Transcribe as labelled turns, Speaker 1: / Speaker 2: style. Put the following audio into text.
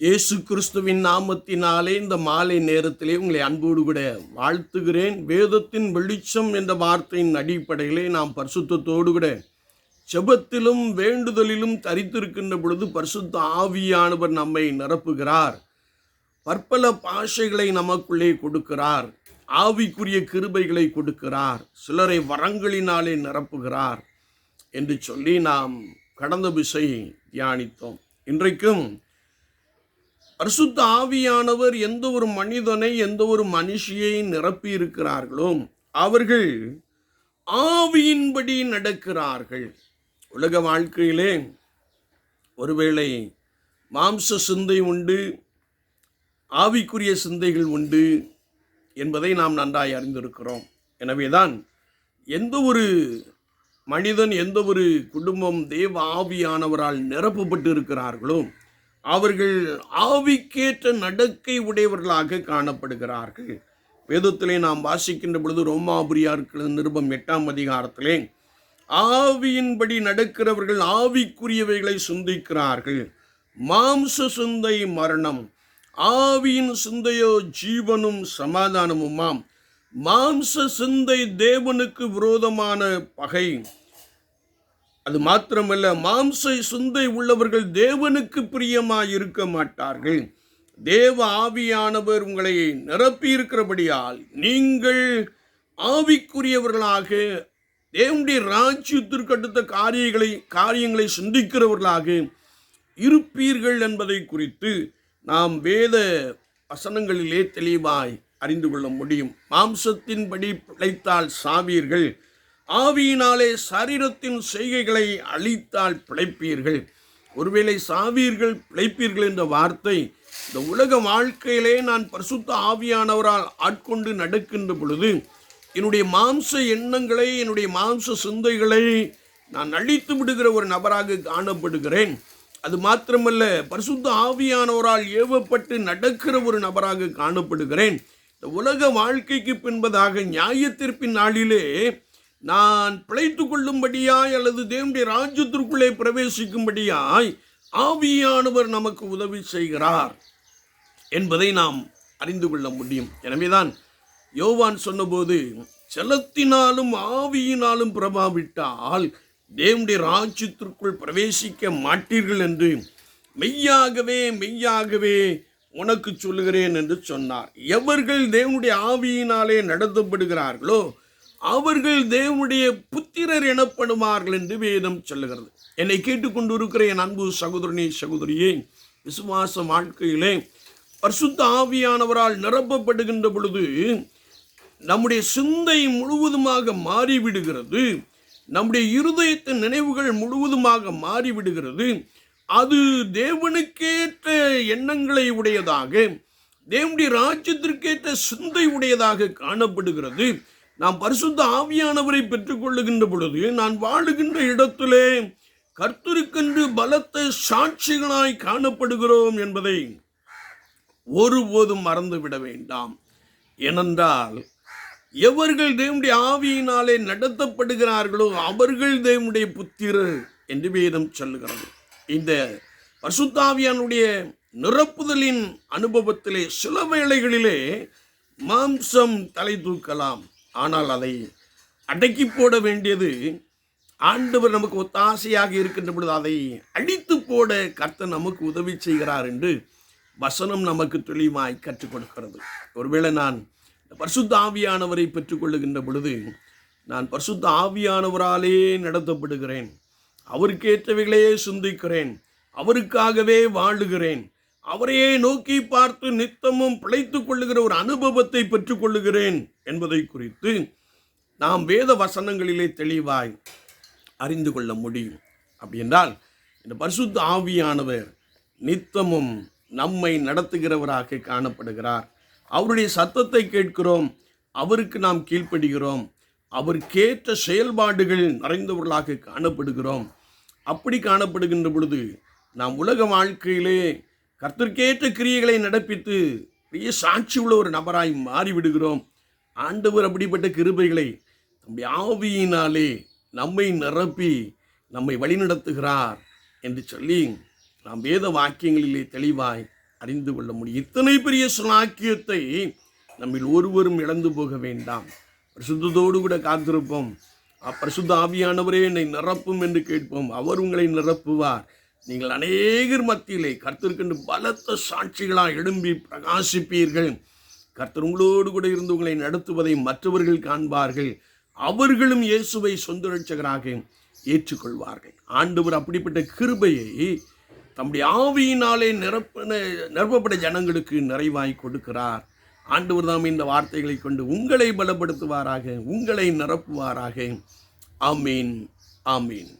Speaker 1: இயேசு கிறிஸ்துவின் நாமத்தினாலே இந்த மாலை நேரத்திலே உங்களை அன்போடு கூட வாழ்த்துகிறேன். வேதத்தின் வெளிச்சம் என்ற வார்த்தையின் அடிப்படையிலே நாம் பரிசுத்தத்தோடு கூட செபத்திலும் வேண்டுதலிலும் தரித்திருக்கின்ற பொழுது பரிசுத்த ஆவியானவர் நம்மை நிரப்புகிறார். பற்பல பாஷைகளை நமக்குள்ளே கொடுக்கிறார். ஆவிக்குரிய கிருபைகளை கொடுக்கிறார். சிலரை வரங்களினாலே நிரப்புகிறார். என்று சொல்லி நாம் கடந்த விசை தியானித்தோம். இன்றைக்கும் பரிசுத்த ஆவியானவர் எந்த ஒரு மனிதனை எந்த ஒரு மனுஷியை நிரப்பி இருக்கிறார்களோ அவர்கள் ஆவியின்படி நடக்கிறார்கள். உலக வாழ்க்கையிலே ஒருவேளை மாம்ச சிந்தை உண்டு ஆவிக்குரிய சிந்தைகள் உண்டு என்பதை நாம் நன்றாய் அறிந்திருக்கிறோம். எனவேதான் எந்த ஒரு மனிதன் எந்த ஒரு குடும்பம் தேவ ஆவியானவரால் நிரப்பப்பட்டு இருக்கிறார்களோ அவர்கள் ஆவிக்கேற்ற நடக்கை உடையவர்களாக காணப்படுகிறார்கள். வேதத்திலே நாம் வாசிக்கின்ற பொழுது ரோமாபுரியார்கள் நிருபம் எட்டாம் அதிகாரத்திலே ஆவியின்படி நடக்கிறவர்கள் ஆவிக்குரியவைகளை சிந்திக்கிறார்கள். மாம்ச சிந்தை மரணம் ஆவியின் சிந்தையோ ஜீவனும் சமாதானமுமாம். மாம்ச சிந்தை தேவனுக்கு விரோதமான பகை அது மாத்திரமல்ல மாம்ச சுந்தை உள்ளவர்கள் தேவனுக்கு பிரியமாக இருக்க மாட்டார்கள். தேவ ஆவியானவர் உங்களை நிரப்பியிருக்கிறபடியால் நீங்கள் ஆவிக்குரியவர்களாக தேவனுடைய ராஜ்யத்திற்கு அடுத்த காரியங்களை காரியங்களை சிந்திக்கிறவர்களாக இருப்பீர்கள் என்பதை குறித்து நாம் வேத வசனங்களிலே தெளிவாய் அறிந்து கொள்ள முடியும். மாம்சத்தின்படி பிழைத்தால் சாவீர்கள். ஆவியினாலே சரீரத்தின் செய்கைகளை அழித்தால் பிழைப்பீர்கள். ஒருவேளை சாவீர்கள் பிழைப்பீர்கள் என்ற வார்த்தை இந்த உலக வாழ்க்கையிலே நான் பரிசுத்த ஆவியானவரால் ஆட்கொண்டு நடக்கின்ற பொழுது என்னுடைய மாம்ச எண்ணங்களை என்னுடைய மாம்ச சிந்தைகளை நான் அழித்து விடுகிற ஒரு நபராக காணப்படுகிறேன். அது மாத்திரமல்ல பரிசுத்த ஆவியானவரால் ஏவப்பட்டு நடக்கிற ஒரு நபராக காணப்படுகிறேன். இந்த உலக வாழ்க்கைக்கு பின்பதாக நியாயத்திற்பின் நாளிலே நான் பிழைத்து கொள்ளும்படியாய் அல்லது தேவனுடைய ராஜ்யத்திற்குள்ளே பிரவேசிக்கும்படியாய் ஆவியானவர் நமக்கு உதவி செய்கிறார் என்பதை நாம் அறிந்து கொள்ள முடியும். எனவேதான் யோவான் சொன்னபோது செலத்தினாலும் ஆவியினாலும் பிரபாவிட்டால் தேவனுடைய ராஜ்யத்திற்குள் பிரவேசிக்க மாட்டீர்கள் என்று மெய்யாகவே மெய்யாகவே உனக்கு சொல்லுகிறேன் என்று சொன்னார். எவர்கள் தேவனுடைய ஆவியினாலே நடத்தப்படுகிறார்களோ அவர்கள் தேவனுடைய புத்திரர் எனப்படுவார்கள் என்று வேதம் சொல்லுகிறது. என்னை கேட்டுக்கொண்டிருக்கிற என் அன்பு சகோதரனே சகோதரியே விசுவாச வாழ்க்கையிலே பரிசுத்த ஆவியானவரால் நிரப்பப்படுகின்ற பொழுது நம்முடைய சிந்தை முழுவதுமாக மாறிவிடுகிறது. நம்முடைய இருதயத்தின் நினைவுகள் முழுவதுமாக மாறிவிடுகிறது. அது தேவனுக்கேற்ற எண்ணங்களை உடையதாக தேவனுடைய ராஜ்யத்திற்கேற்ற சிந்தை உடையதாக காணப்படுகிறது. நாம் பரிசுத்த ஆவியானவரை பெற்றுக்கொள்ளுகின்ற பொழுது நான் வாழுகின்ற இடத்திலே கர்த்தருக்கென்று பலத்த சாட்சிகளாய் காணப்படுகிறோம் என்பதை ஒருபோதும் மறந்துவிட வேண்டாம். ஏனென்றால் எவர்கள் தேவனுடைய ஆவியினாலே நடத்தப்படுகிறார்களோ அவர்கள் தேவனுடைய புத்திரர் என்று வேதம் சொல்லுகிறது. இந்த பசுத்தாவியானுடைய நிரப்புதலின் அனுபவத்திலே சில வேளைகளிலே மாம்சம் தலை தூக்கலாம். ஆனால் அதை அடக்கி போட வேண்டியது ஆண்டவர் நமக்கு ஒத்தாசையாக இருக்கின்ற பொழுது அதை அடித்து போட கர்த்தர் நமக்கு உதவி செய்கிறார் என்று வசனம் நமக்கு தெளிவாய் கற்றுக் கொடுக்கிறது. ஒருவேளை நான் பரிசுத்த ஆவியானவரை பெற்றுக்கொள்ளுகின்ற பொழுது நான் பரிசுத்த ஆவியானவராலே நடத்தப்படுகிறேன். அவருக்கேற்றவைகளையே சிந்திக்கிறேன். அவருக்காகவே வாழுகிறேன். அவரையே நோக்கி பார்த்து நித்தமும் பிழைத்து கொள்ளுகிற ஒரு அனுபவத்தை பெற்றுக்கொள்ளுகிறேன் என்பதை குறித்து நாம் வேத வசனங்களிலே தெளிவாய் அறிந்து கொள்ள முடியும். அப்படி என்றால் இந்த பரிசுத்த ஆவியானவர் நித்தமும் நம்மை நடத்துகிறவராக காணப்படுகிறார். அவருடைய சத்தத்தை கேட்கிறோம் அவருக்கு நாம் கீழ்ப்படுகிறோம் அவருக்கேற்ற செயல்பாடுகள் நிறைந்தவர்களாக காணப்படுகிறோம். அப்படி காணப்படுகின்ற பொழுது நாம் உலக வாழ்க்கையிலே கர்த்தர்க்கேற்ற கிரியைகளை நடப்பித்து பெரிய சாட்சி உள்ள ஒரு நபராய் மாறிவிடுகிறோம். ஆண்டவர் அப்படிப்பட்ட கிருபைகளை நம்முடைய ஆவியினாலே நம்மை நிரப்பி நம்மை வழிநடத்துகிறார் என்று சொல்லி நாம் வேத வாக்கியங்களிலே தெளிவாய் அறிந்து கொள்ள முடியும். இத்தனை பெரிய சுலாக்கியத்தை நம்மில் ஒருவரும் இழந்து போக வேண்டாம். பிரசுத்தத்தோடு கூட காத்திருப்போம். பிரசுத்த ஆவியானவரே என்னை நிரப்பும் என்று கேட்போம். அவர் உங்களை நிரப்புவார். நீங்கள் அநேகர் மத்தியிலே கர்த்தருக்கென்று பலத்த சாட்சிகளாக எழும்பி பிரகாசிப்பீர்கள். கர்த்தர் உங்களோடு கூட இருந்து உங்களை நடத்துவதை மற்றவர்கள் காண்பார்கள். அவர்களும் இயேசுவை சொந்த ரட்சகராக ஏற்றுக்கொள்வார்கள். ஆண்டவர் அப்படிப்பட்ட கிருபையை தம்முடைய ஆவியினாலே நிரப்பின நிரப்பப்பட்ட ஜனங்களுக்கு நிறைவாய் கொடுக்கிறார். ஆண்டவர் தாம் இந்த வார்த்தைகளை கொண்டு உங்களை பலப்படுத்துவாராக உங்களை நிரப்புவாராக. ஆமீன் ஆமீன்.